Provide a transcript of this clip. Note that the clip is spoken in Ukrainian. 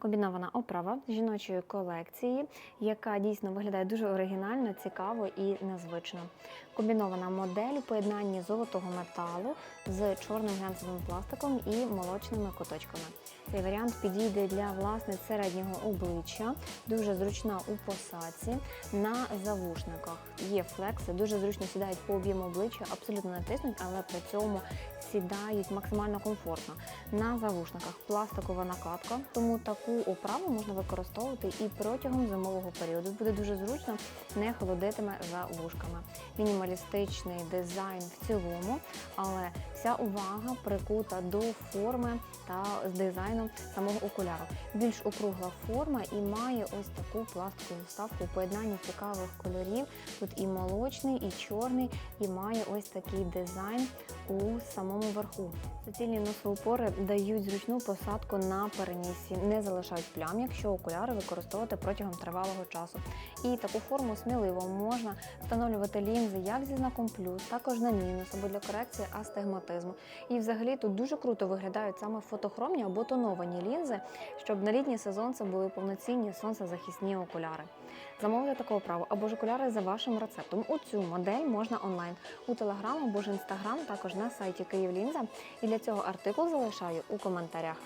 комбінована оправа жіночої колекції, яка дійсно виглядає дуже оригінально, цікаво і незвично. Комбінована модель у поєднанні золотого металу з чорним глянцевим пластиком і молочними куточками. Цей варіант підійде для власниць середнього обличчя, дуже зручна у посадці на завушниках. Є флекси, дуже зручно сідають по об'єму обличчя, абсолютно не тиснуть, але при цьому сідають максимально комфортно. На завушниках пластикова накладка, тому таку оправу можна використовувати і протягом зимового періоду. Буде дуже зручно, не холодитиме за вушками. Мінімалістичний дизайн в цілому, але вся увага прикута до форми та з дизайном самого окуляру. Більш округла форма і має ось таку пластикову вставку у поєднанні цікавих кольорів. Тут і молочний, і чорний, і має ось такий дизайн у самому верху. Суцільні носоупори дають зручну посадку на перенісі, не залишають плям, якщо окуляри використовувати протягом тривалого часу. І таку форму сміливо можна встановлювати лінзи як зі знаком плюс, також на мінус або для корекції астигматизму. І взагалі тут дуже круто виглядають саме фотохромні або тоновані лінзи, щоб на літній сезон це були повноцінні сонцезахисні окуляри. Замовити такого права або ж окуляри за вашим рецептом. У цю модель можна онлайн у Телеграм або ж Інстаграм, також на сайті Київлінза. І для цього артикул залишаю у коментарях.